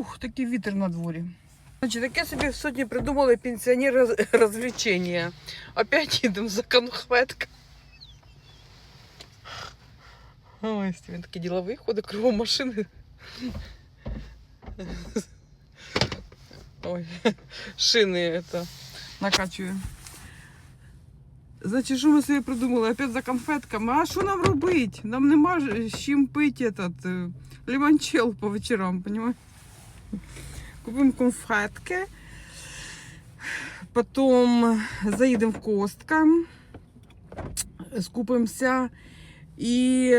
Ух, такий вітер на дворі. Значить, таке собі сьогодні придумали пенсіонери роз- розвлечення. Опять їдемо за конфетка. Ой, він такий діловий ходить кругом машини. Ой, шини это накачує. Значить, що ми собі придумали? Опять за конфетками. А що нам робити? Нам нема ж з чим пити этот, е, лимончел по вечорам, понимаєш? Купимо конфетки. Потім заїдемо в Костка, скупимося. І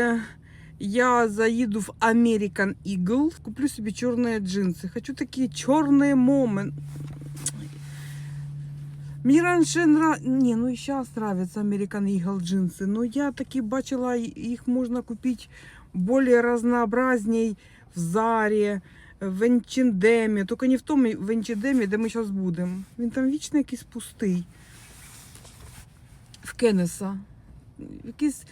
я заїду в American Eagle, куплю собі чорні джинси. Хочу такі чорні моменти. Мені раніше нрав... Ні, ну і зараз нравятся American Eagle джинси. Но я такі бачила, їх можна купити більш разнообразней в Зарі, в H&M. Тільки не в тому в H&M, де ми зараз будемо. Він там вічно якийсь пустий. В Кеннеса. Якийсь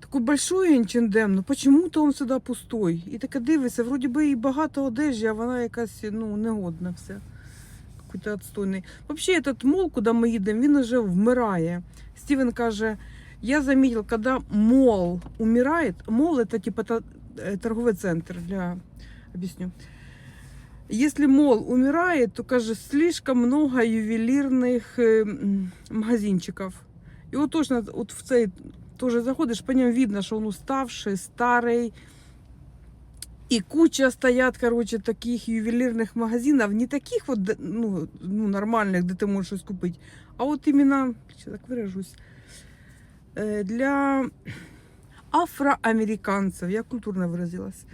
такой большой H&M, ну почему-то он сюди пустой. І таке дивишся, вроді би і багато одежі, а вона якась ну, негодна вся. Какой-то отстойний. Вообще этот мол, куди ми їдемо, він уже вмирає. Стівен каже, я заметил, когда мол умирает, мол это типа та- э, торговый центр для, объясню. Если мол умирает, то, каже, слишком много ювелирных э, м, магазинчиков. И вот точно вот в цей тоже заходишь, по нем видно, что он уставший, старый. И куча стоят, короче, таких ювелирных магазинов, не таких вот, д- ну, ну нормальных, где ты можешь что купить, а вот именно, сейчас так выражусь, э, для афроамериканцев, я культурно выразилась.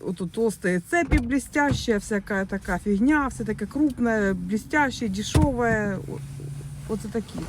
Вот толстые цепи блестящие, всякая такая фигня, все такое крупное, блестящее, дешевое. Вот, это такие.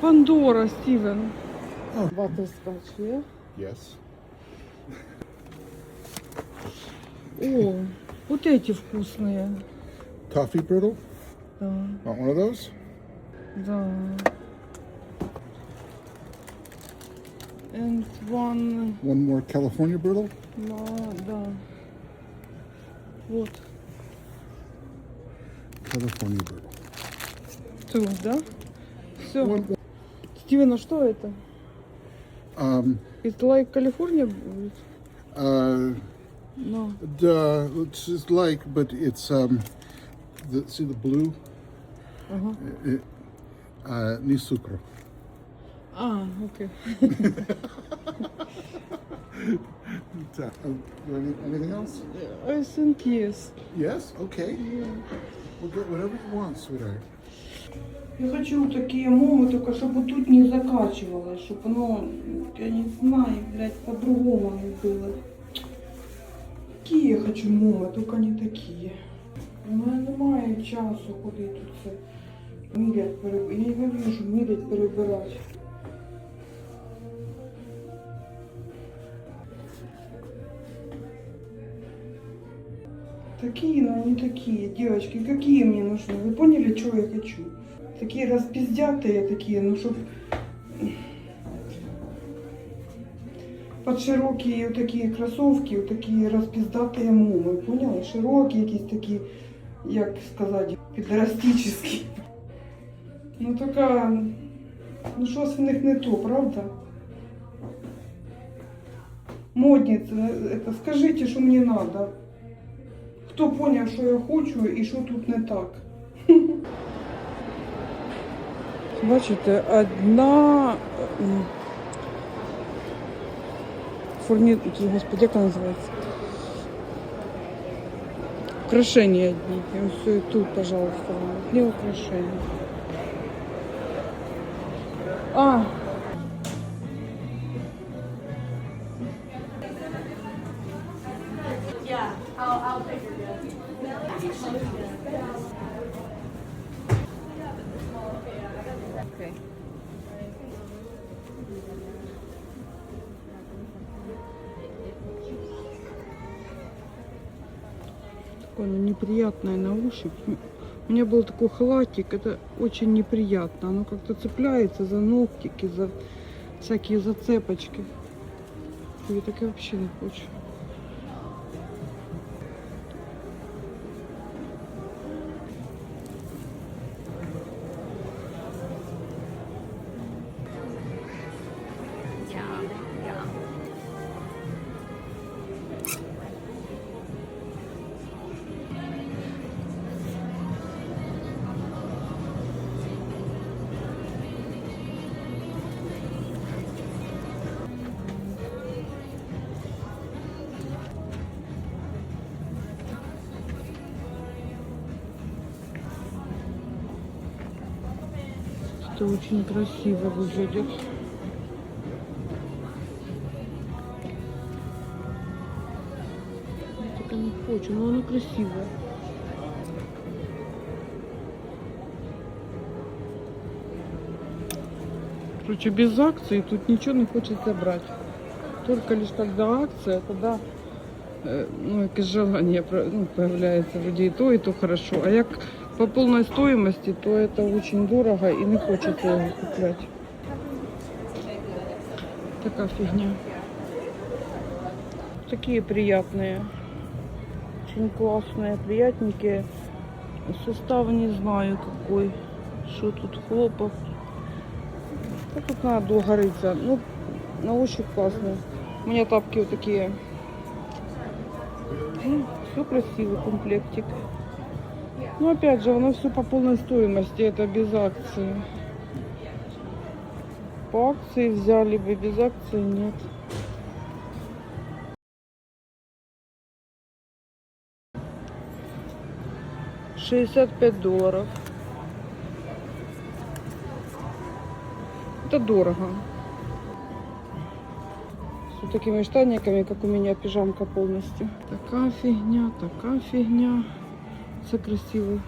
Пандора, Стивен. Oh. Баттерскотч, yeah? Yes. О, вот эти вкусные. Toffee brittle. Да, Want one of those? да. And one, One more California brittle. да, да. Вот, California brittle. two, да? Все. One, Стивен, а что это? um, It's like California? uh, No. the, it's just like, but it's um, the, see the blue. Ага. Uh, ni sucro. А, окей. Uh, any- anything else? I think yes. Yes. Okay. We'll get whatever you want, sweetheart. Я хочу такие момы, только чтобы тут не закачивалось, чтобы оно, я не знаю, блядь, по-другому оно было. Такие я хочу моми, только не такие. У мене немає часу ходити тут це мірять, перебирати. Я ненавижу мірять, перебирати. Такие, но не такие. Девочки, какие мне нужны? Вы поняли, что я хочу? Такие распиздятые такие, ну чтоб... Под широкие вот такие кроссовки, вот такие распиздатые муми, поняли? Широкі якісь такі, як сказати, підрастическі. Ну така, ну щось в них не то, правда? Модницы, это скажите, що мені треба. Хто поняв, що я хочу і що тут не так. Бачите, одна фурні... Господи, як вона називається? Украшения одни. И все, и тут, пожалуйста, одни украшения. А, такое ну, неприятное на ощупь. У меня был такой халатик, это очень неприятно. Оно как-то цепляется за ногтики, за всякие зацепочки. Я так и вообще не хочу. Это очень красиво выглядит. Я и не хочу, но оно красивое. Короче, без акции тут ничего не хочется брать. Только лишь когда акция, тогда э, ну, желание ну, появляется в людей. То и то хорошо. А як по полной стоимости, то это очень дорого и не хочется его куплять. Такая фигня. Такие приятные. Очень классные, приятненькие. Состав не знаю какой. Что тут хлопок. Да тут надо долго рыться. Ну, на ощупь классные. У меня тапки вот такие. все красивый комплектик. Ну, опять же, оно все по полной стоимости, это без акции. По акции взяли бы, без акции нет. Шестьдесят пять долларов. Это дорого. С вот такими штанниками, как у меня пижамка полностью. Такая фигня, такая фигня Це красиво.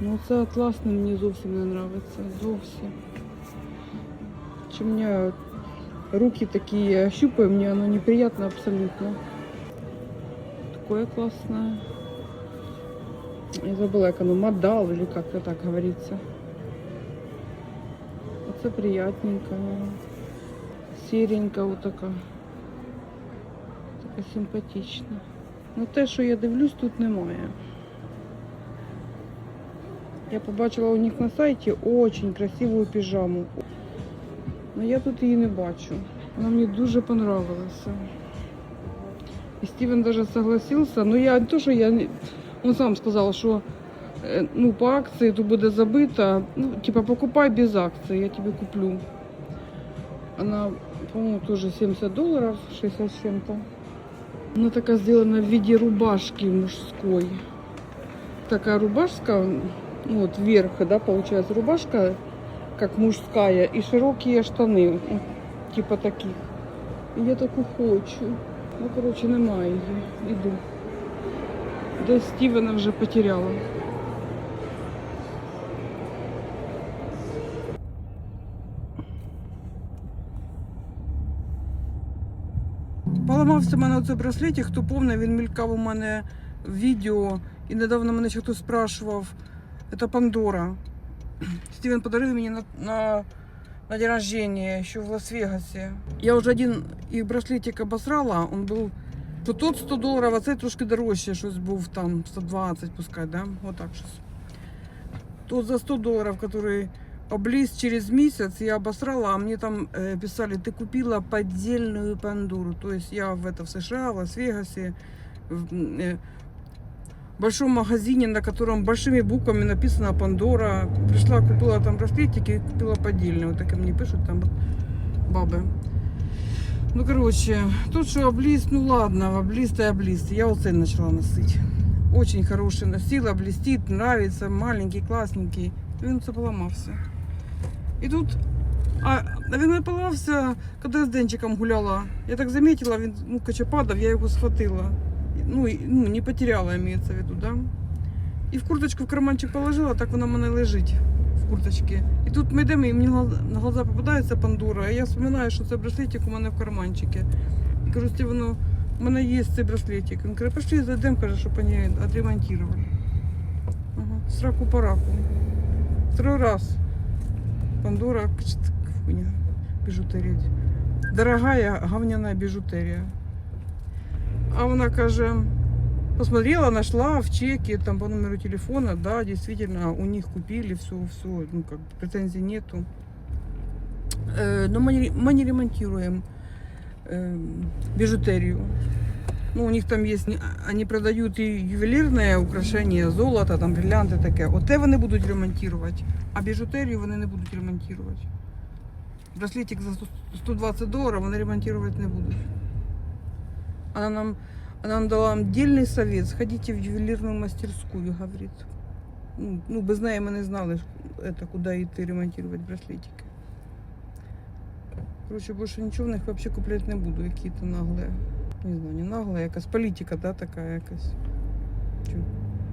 Ну це атласне мені зовсім не подобається. Зовсім. Чи у мене руки такі ощупаю, мне оно неприятно абсолютно. Такое классное. Я забыла, как оно, модал или как-то так говорится. Это приятненько. Серенька вот така. Така симпатична. Ну те, що я дивлюсь, тут немає. Я побачила у них на сайті очень красиву піжаму. Но я тут її не бачу. Вона мені дуже понравилася. І Стівен даже согласился. Ну я не то, що я не... Он сам сказав, що е, ну, по акції тут буде забито. Ну, типа покупай без акції, я тебе куплю. Она, по-моему, тоже 70 долларов, 60 с чем-то. Она такая сделана в виде рубашки мужской. Такая рубашка, ну вот вверх, да, получается рубашка, как мужская, и широкие штаны, ну, типа таких. І я таку хочу. Ну, короче, немає її. Іду. Де Стівена вже потеряла. Поламався в мене оцей браслетик, хто помне, він мількав у мене в відео. І недавно мене ще хтось спрашував. Це Пандора. Стівен подарив мені на, на, на день рождения еще в Лас-Вегасе. Я вже один і браслетик обосрала, он був то тот 100 доларів, а цей трошки дорожче, щось був там 120, пускай, да? Вот так щось. Тот за 100 доларів, який обліз через місяць, я обосрала, а мені там е, писали, ти купила поддельную Пандору. То есть я в, это, в США, в Лас-Вегасе, в э, большом магазине, на котором большими буквами написано Пандора. Пришла, купила там браслетики и купила поддельные. Вот так и мне пишут там бабы. Ну, короче, тут что облиз, ну ладно, облиз то облиз. Я оцей начала носить. Очень хороший носила, блестит, нравится, маленький, классненький. Він це поламався. І тут, а він не поламався, коли з Денчиком гуляла. Я так заметила, він ну, кача падав, я його схватила. Ну, ну, не потеряла, имеется в виду, да? І в курточку в карманчик положила, так вона в мене лежить в курточці. І тут ми йдемо, і мені на глаза попадається Пандора, а я вспоминаю, що це браслетик у мене в карманчику. І кажу, Стівану, у мене є цей браслетик. Він каже, пошли зайдемо, каже, щоб вони відремонтували. Ага. Сраку по раку. Второй раз. Пандора, хуйня, біжутерія. Дорогая говняная бижутерия. А вона каже, посмотрела, нашла в чеке, там по номеру телефона, да, действительно, у них купили все, все, ну как претензий нету. Э, но мы мы не ремонтируем э, бижутерию. Ну, у них там есть, не- они продают и ювелирные украшения, золото, там бриллианти таке. Оте вони будуть ремонтувати, а біжутерію вони не будуть ремонтувати. Браслетик за 100 120 долларов вони ремонтувати не будуть. Она нам, она нам дала отдельный совет. Сходите в ювелирную мастерскую, говорит. Ну, ну, без неї ми не знали, это, куда йти ремонтувати браслетики. Короче, больше нічого в них вообще купляти не буду, які-то наглые. Не знаю, не наглая, якась політика, да, така якась. Чо?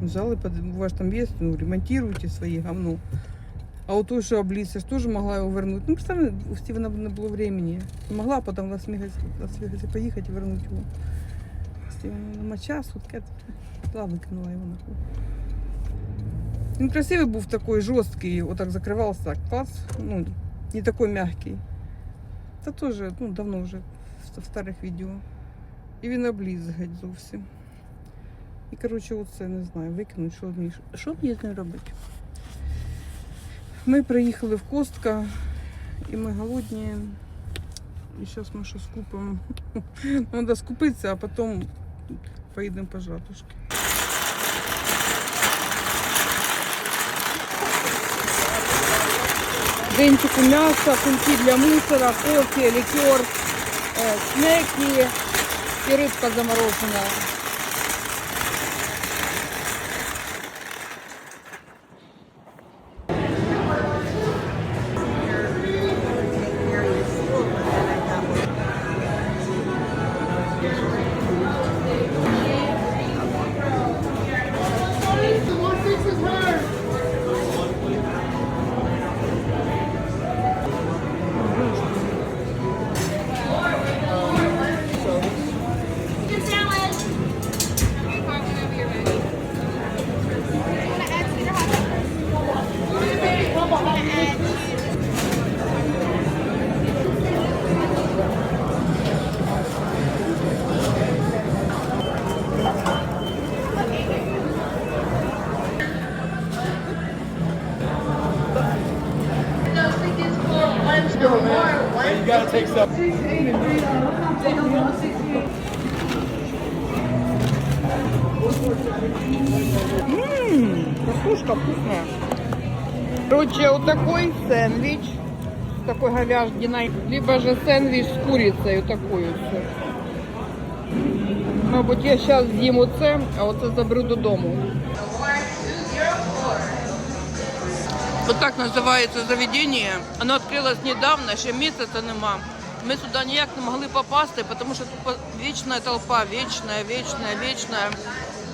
Взяли, под- у вас там є, ну, ремонтируйте свої говно. А от той, що обліз, я ж теж могла його вернути. Ну, представляю, у Стівена не було времени. Не могла потім в Лас-Вегас Лас-Вегасі поїхати і вернути його. Стівена нема часу, таке. Ладно, кинула його нахуй. Він красивий був такий жорсткий, отак закривався, так, клас. Ну, не такой мягкий. Та теж, ну, давно вже в в старих відео. І він обліз геть зовсім. І, коротше, оце не знаю, викинуть, що мені, що мені з ним робити. Ми приїхали в Костка, і ми голодні. І зараз ми щось купимо. Треба скупитися, а потім поїдемо по жатушки. Денчику м'ясо, кульки для мусора, кофе, лікер, е, и рыбка замороженная. 80. Ммм, картошка вкусная. Короче, вот такой сэндвич с такой говяждиной, либо же сэндвич с курицей, вот такой Может быть я сейчас з'їм оце, а оце заберу додому. Вот так називається заведення. Воно відкрилось недавно, ще місяця нема. Ми сюди ніяк не могли попасти, тому що тут по- вічна толпа, вічна, вічна, вічна.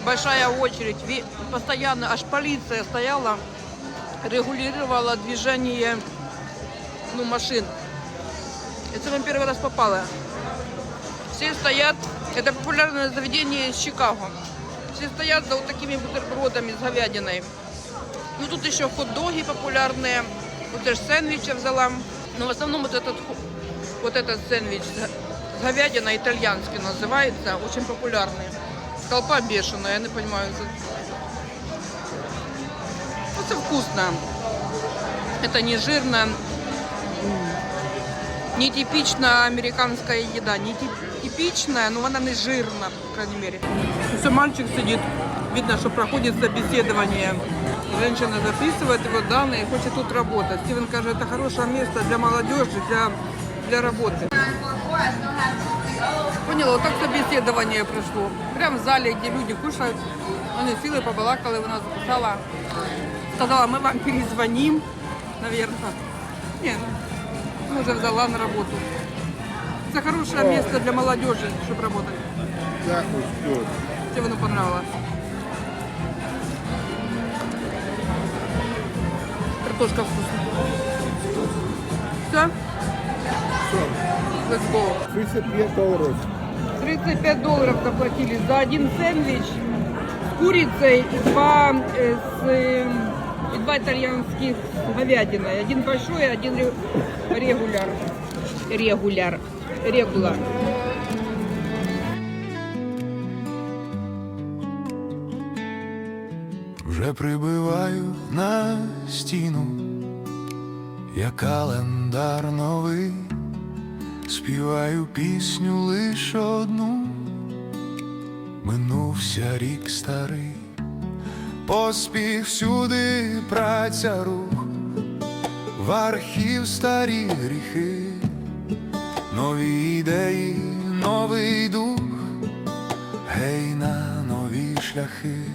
Большая очередь, ве- постоянно, аж полиция стояла, регулировала движение ну, машин. Это мы первый раз попали. Все стоят, это популярное заведение из Чикаго. Все стоят за вот такими бутербродами с говядиной. Ну тут еще хот-доги популярные. Вот я ж сэндвичи взяла. Но в основном вот этот, вот этот сэндвич с говядиной итальянский называется, очень популярный. Толпа бешеная, я не понимаю. Ну, це вкусно. Это не жирная, не типичная американская еда. Не тип- типичная, но она не жирна, по крайней мере. Все, мальчик сидит. Видно, что проходит собеседование. Женщина записывает его данные и хочет тут работать. Стивен скажет, это хорошее место для молодежи, для, для работы. Поняла, вот так собеседование прошло. Прям в зале, где люди кушают. Вони сіли, побалакали, вона записала. Сказала, мы вам перезвоним, наверное. Нет, ну, уже взяла на работу. Это хорошее место для молодежи, чтобы работать. Good. Стивену понравилось. Картошка вкусная. Все? So, Let's go. 35 долларов. 35 долларов заплатили за один сэндвич с курицей и два, э, с, э, и два итальянских с говядиной. Один большой, один ре- регуляр. Регуляр. Регуляр. Вже прибиваю на стіну, я календар новий, співаю пісню лиш одну, минувся рік старий, поспіх всюди праця рух, в архів старі гріхи, нові ідеї, новий дух, гей на нові шляхи.